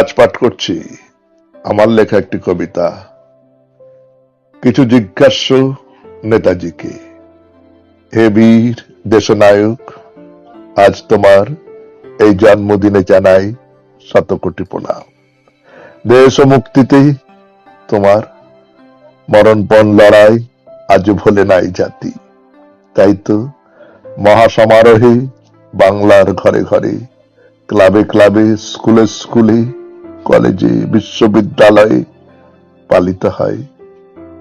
আজ পাঠ করছি। আমার লেখা একটি কবিতা। কিছু জিজ্ঞাস্য নেতাজিকে। হে বীর দেশনায়ক, আজ তোমার এই জন্মদিনে জানাই শত কোটি প্রণাম। দেশ ও মুক্তিতে তোমার মরণপণ লড়াই আজ ভোলে নাই জাতি। তাই তো মহাসমারোহে বাংলার ঘরে ঘরে, ক্লাবে ক্লাবে, স্কুলে স্কুলে কলেজে, বিশ্ববিদ্যালয়ে পালিত হয়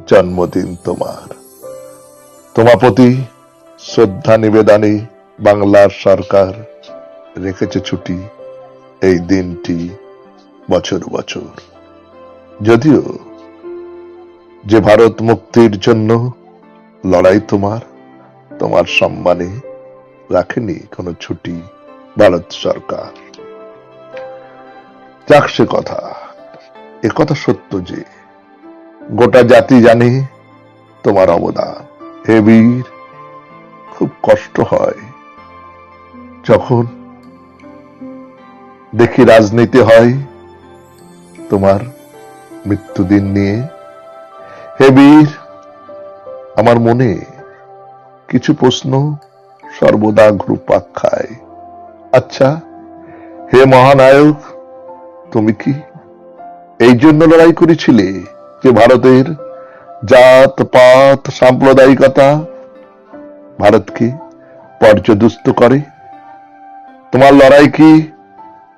জন্মদিন তোমার। তোমার প্রতি শ্রদ্ধা নিবেদনে বাংলার সরকার রেখেছে ছুটি এই দিনটি বছর বছর। যদিও যে ভারত মুক্তির জন্য লড়াই তোমার তোমার সম্মানে রাখেনি কোনো ছুটি ভারত সরকার। যাক সে কথা। এ কথা সত্য যে, গোটা জাতি জানে তোমার অবদান। হে বীর, খুব কষ্ট হয় যখন দেখি রাজনীতি হয় তোমার মৃত্যুদিন নিয়ে। হে বীর, আমার মনে কিছু প্রশ্ন সর্বদা ঘুরপাক খায়। আচ্ছা হে মহানায়ক তুমি কি এই জন্য লড়াই করেছিলে যে ভারতের জাত, পাত, সাম্প্রদায়িকতা ভারতকে পর্যদুস্ত করে? তোমার লড়াই কি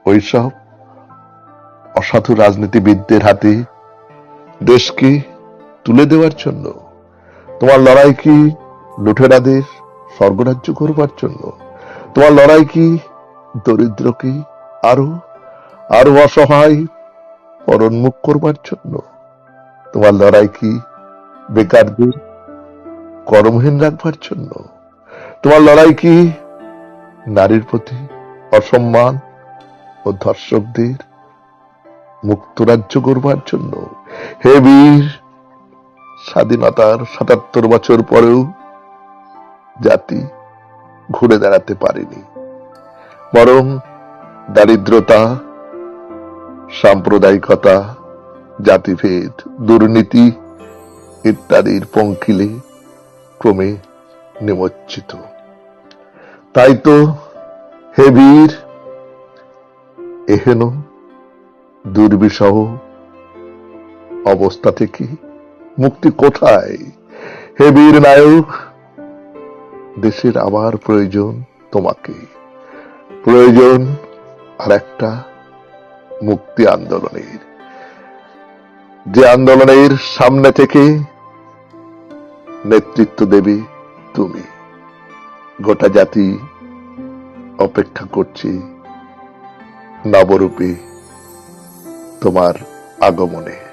ওইসব অসাধু রাজনীতিবিদদের হাতে দেশকে তুলে দেওয়ার জন্য? তোমার লড়াই কি লুঠেরাদের স্বর্গরাজ্য করবার জন্য? তোমার লড়াই কি দরিদ্রকে আরও আরও অসহায় পরোন্মুখ করবার জন্য। তোমার লড়াই কি বেকারদের কর্মহীন রাখবার জন্য? তোমার লড়াই কি নারীর প্রতি অসম্মান ও ধর্ষকদের মুক্ত রাজ্য করবার জন্য? হে বীর, স্বাধীনতার সাতাত্তর বছর পরেও জাতি ঘুরে দাঁড়াতে পারেনি। বরং দারিদ্রতা সাম্প্রদায়িকতা, জাতিভেদ, দুর্নীতি ইত্যাদির পঙ্কিলে ক্রমে নিমজ্জিত। তাই তো হে বীর, এহেন দুর্বিষহ অবস্থা থেকে মুক্তি কোথায়? হে বীর নায়ক, দেশের আবার প্রয়োজন তোমাকে। প্রয়োজন আর একটা মুক্তি আন্দোলনের। যে আন্দোলনের সামনে থেকে নেতৃত্ব দেবে তুমি। গোটা জাতি অপেক্ষা করছি নবরূপে তোমার আগমনে।